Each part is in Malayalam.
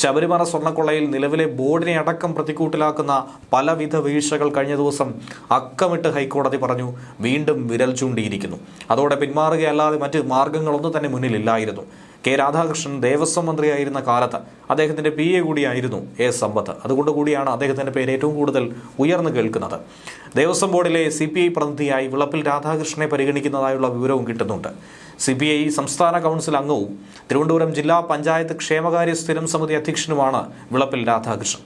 ശബരിമല സ്വർണക്കൊള്ളയിൽ നിലവിലെ ബോർഡിനെ അടക്കം പ്രതിക്കൂട്ടിലാക്കുന്ന പലവിധ വീഴ്ചകൾ കഴിഞ്ഞ ദിവസം അക്കമിട്ട് ഹൈക്കോടതി പറഞ്ഞു വീണ്ടും വിരൽ ചൂണ്ടിയിരിക്കുന്നു. അതോടെ പിന്മാറുകയല്ലാതെ മറ്റ് മാർഗങ്ങളൊന്നും തന്നെ മുന്നിലില്ലായിരുന്നു. കെ രാധാകൃഷ്ണൻ ദേവസ്വം മന്ത്രിയായിരുന്ന കാലത്ത് അദ്ദേഹത്തിന്റെ പി എ കൂടിയായിരുന്നു എ സമ്പത്ത്. അതുകൊണ്ട് കൂടിയാണ് അദ്ദേഹത്തിന്റെ പേര് ഏറ്റവും കൂടുതൽ ഉയർന്നു കേൾക്കുന്നത്. ദേവസ്വം ബോർഡിലെ സി പി ഐ പ്രതിനിധിയായി വിളപ്പിൽ രാധാകൃഷ്ണനെ പരിഗണിക്കുന്നതായുള്ള വിവരവും കിട്ടുന്നുണ്ട്. സി പി ഐ സംസ്ഥാന കൗൺസിൽ അംഗവും തിരുവനന്തപുരം ജില്ലാ പഞ്ചായത്ത് ക്ഷേമകാര്യ സ്ഥിരം സമിതി അധ്യക്ഷനുമാണ് വിളപ്പിൽ രാധാകൃഷ്ണൻ.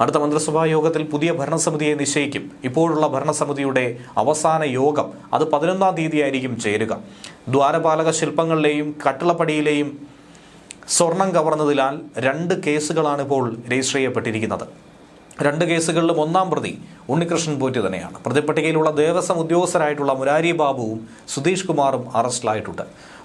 അടുത്ത മന്ത്രിസഭാ യോഗത്തിൽ പുതിയ ഭരണസമിതിയെ നിശ്ചയിക്കും. ഇപ്പോഴുള്ള ഭരണസമിതിയുടെ അവസാന യോഗം അത് പതിനൊന്നാം തീയതിയായിരിക്കും ചേരുക. ദ്വാരപാലക ശില്പങ്ങളിലെയും കട്ടിളപ്പടിയിലെയും സ്വർണം കവർന്നതിനാൽ രണ്ട് കേസുകളാണ് ഇപ്പോൾ രജിസ്റ്റർ ചെയ്യപ്പെട്ടിരിക്കുന്നത്. രണ്ട് കേസുകളിലും ഒന്നാം പ്രതി ഉണ്ണികൃഷ്ണൻ പോറ്റി തന്നെയാണ് പ്രതിപട്ടികയിലുള്ള ദേവസ്വം ഉദ്യോഗസ്ഥരായിട്ടുള്ള മുരാരി ബാബുവും സുധീഷ് കുമാറും അറസ്റ്റിലായിട്ടുണ്ട്.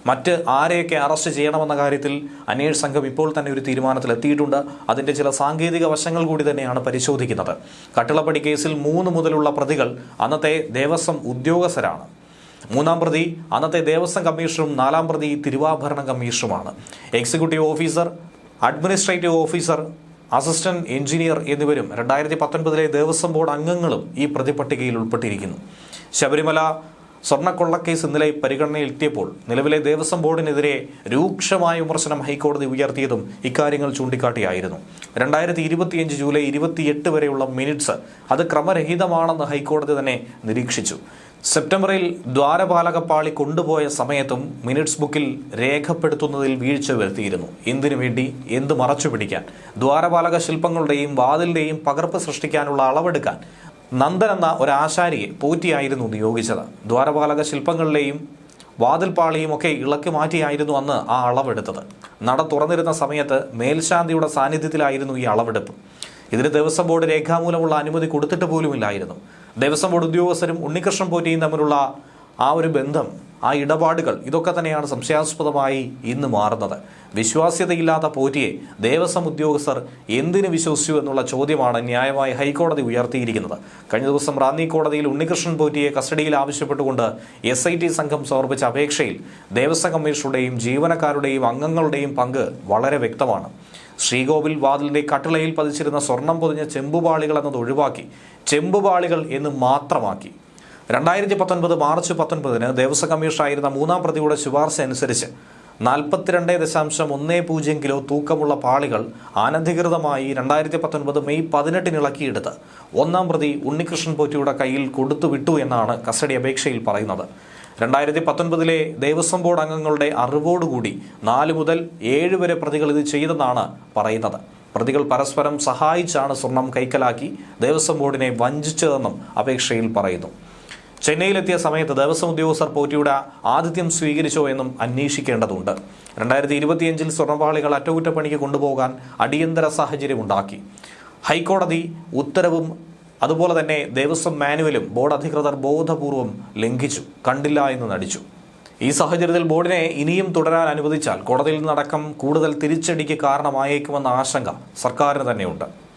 മറ്റ് ആരെയൊക്കെ അറസ്റ്റ് ചെയ്യണമെന്ന കാര്യത്തിൽ അന്വേഷണ സംഘം ഇപ്പോൾ തന്നെ ഒരു തീരുമാനത്തിൽ എത്തിയിട്ടുണ്ട് അതിന്റെ ചില സാങ്കേതിക വശങ്ങൾ കൂടി തന്നെയാണ് പരിശോധിക്കുന്നത്. കട്ടിളപ്പടി കേസിൽ മൂന്ന് മുതലുള്ള പ്രതികൾ അന്നത്തെ ദേവസ്വം ഉദ്യോഗസ്ഥരാണ്. മൂന്നാം പ്രതി അന്നത്തെ ദേവസ്വം കമ്മീഷണറും നാലാം പ്രതി തിരുവാഭരണ കമ്മീഷണറുമാണ്. Executive officer administrative officer assistant engineer എന്നിവരും രണ്ടായിരത്തി പത്തൊൻപതിലെ ദേവസ്വം ബോർഡ് അംഗങ്ങളും ഈ പ്രതിപട്ടികയിൽ ഉൾപ്പെട്ടിരിക്കുന്നു. ശബരിമല സ്വർണക്കൊള്ളക്കേസ് ഇന്നലെ പരിഗണനയിലെത്തിയപ്പോൾ നിലവിലെ ദേവസ്വം ബോർഡിനെതിരെ രൂക്ഷമായ വിമർശനം ഹൈക്കോടതി ഉയർത്തിയതും ഇക്കാര്യങ്ങൾ ചൂണ്ടിക്കാട്ടിയായിരുന്നു. രണ്ടായിരത്തി ഇരുപത്തിയഞ്ച് ജൂലൈ ഇരുപത്തിയെട്ട് വരെയുള്ള മിനിറ്റ്സ് അത് ക്രമരഹിതമാണെന്ന് ഹൈക്കോടതി തന്നെ നിരീക്ഷിച്ചു. സെപ്റ്റംബറിൽ ദ്വാരപാലകപ്പാളി കൊണ്ടുപോയ സമയത്തും മിനിറ്റ്സ് ബുക്കിൽ രേഖപ്പെടുത്തുന്നതിൽ വീഴ്ച വരുത്തിയിരുന്നു. എന്തിനു വേണ്ടി? എന്ത് മറച്ചു പിടിക്കാൻ ദ്വാരപാലക ശില്പങ്ങളുടെയും വാതിലിന്റെയും പകർപ്പ് സൃഷ്ടിക്കാനുള്ള അളവെടുക്കാൻ നന്ദൻ എന്ന ഒരാശാരിയെ പോറ്റിയായിരുന്നു നിയോഗിച്ചത്. ദ്വാരപാലക ശില്പങ്ങളിലെയും വാതിൽപ്പാളിയും ഒക്കെ ഇളക്കി മാറ്റിയായിരുന്നു അന്ന് ആ അളവെടുത്തത്. നട തുറന്നിരുന്ന സമയത്ത് മേൽശാന്തിയുടെ സാന്നിധ്യത്തിലായിരുന്നു ഈ അളവെടുപ്പ്. ഇതിന് ദേവസ്വം ബോർഡ് രേഖാമൂലമുള്ള അനുമതി കൊടുത്തിട്ട് പോലുമില്ലായിരുന്നു. ദേവസ്വം ബോർഡ് ഉദ്യോഗസ്ഥരും ഉണ്ണികൃഷ്ണൻ പോറ്റിയും തമ്മിലുള്ള ആ ഒരു ബന്ധം ആ ഇടപാടുകൾ ഇതൊക്കെ തന്നെയാണ് സംശയാസ്പദമായി ഇന്ന് മാറുന്നത്. വിശ്വാസ്യതയില്ലാത്ത പോറ്റിയെ ദേവസ്വം ഉദ്യോഗസ്ഥർ എന്തിനു വിശ്വസിച്ചു എന്നുള്ള ചോദ്യമാണ് ന്യായമായി ഹൈക്കോടതി ഉയർത്തിയിരിക്കുന്നത്. കഴിഞ്ഞ ദിവസം റാന്നി കോടതിയിൽ ഉണ്ണികൃഷ്ണൻ പോറ്റിയെ കസ്റ്റഡിയിൽ ആവശ്യപ്പെട്ടുകൊണ്ട് എസ് സംഘം സമർപ്പിച്ച അപേക്ഷയിൽ ദേവസ്വം കമ്മീഷണറുടെയും ജീവനക്കാരുടെയും അംഗങ്ങളുടെയും പങ്ക് വളരെ വ്യക്തമാണ്. ശ്രീകോവിൽ വാതിലിന്റെ കട്ടിളയിൽ പതിച്ചിരുന്ന സ്വർണം പൊതിഞ്ഞ ചെമ്പുപാളികൾ എന്നത് ഒഴിവാക്കി ചെമ്പുപാളികൾ എന്ന് മാത്രമാക്കി. രണ്ടായിരത്തി പത്തൊൻപത് മാർച്ച് പത്തൊൻപതിന് ദേവസ്വം കമ്മീഷണറായിരുന്ന മൂന്നാം പ്രതിയുടെ ശുപാർശ അനുസരിച്ച് നാൽപ്പത്തിരണ്ട് ദശാംശം ഒന്ന് പൂജ്യം കിലോ തൂക്കമുള്ള പാളികൾ അനധികൃതമായി രണ്ടായിരത്തി പത്തൊൻപത് മെയ് പതിനെട്ടിന് ഇളക്കിയെടുത്ത് ഒന്നാം പ്രതി ഉണ്ണികൃഷ്ണൻ പോറ്റിയുടെ കയ്യിൽ കൊടുത്തുവിട്ടു എന്നാണ് കസ്റ്റഡി അപേക്ഷയിൽ പറയുന്നത്. രണ്ടായിരത്തി പത്തൊൻപതിലെ ദേവസ്വം ബോർഡ് അംഗങ്ങളുടെ അറിവോടുകൂടി നാല് മുതൽ ഏഴ് വരെ പ്രതികൾ ഇത് ചെയ്തെന്നാണ് പറയുന്നത്. പ്രതികൾ പരസ്പരം സഹായിച്ചാണ് സ്വർണം കൈക്കലാക്കി ദേവസ്വം ബോർഡിനെ വഞ്ചിച്ചതെന്നും അപേക്ഷയിൽ പറയുന്നു. ചെന്നൈയിലെത്തിയ സമയത്ത് ദേവസ്വം ഉദ്യോഗസ്ഥർ പോറ്റിയുടെ ആതിഥ്യം സ്വീകരിച്ചോ എന്നും അന്വേഷിക്കേണ്ടതുണ്ട്. രണ്ടായിരത്തി ഇരുപത്തിയഞ്ചിൽ സ്വർണപാളികൾ അറ്റകുറ്റപ്പണിക്ക് കൊണ്ടുപോകാൻ അടിയന്തര സാഹചര്യമുണ്ടാക്കി. ഹൈക്കോടതി ഉത്തരവും അതുപോലെ തന്നെ ദേവസ്വം മാനുവലും ബോർഡ് അധികൃതർ ബോധപൂർവം ലംഘിച്ചു. കണ്ടില്ല എന്ന് നടിച്ചു. ഈ സാഹചര്യത്തിൽ ബോർഡിനെ ഇനിയും തുടരാൻ അനുവദിച്ചാൽ കോടതിയിൽ നിന്നടക്കം കൂടുതൽ തിരിച്ചടിക്ക് കാരണമായേക്കുമെന്ന ആശങ്ക സർക്കാരിന് തന്നെയുണ്ട്.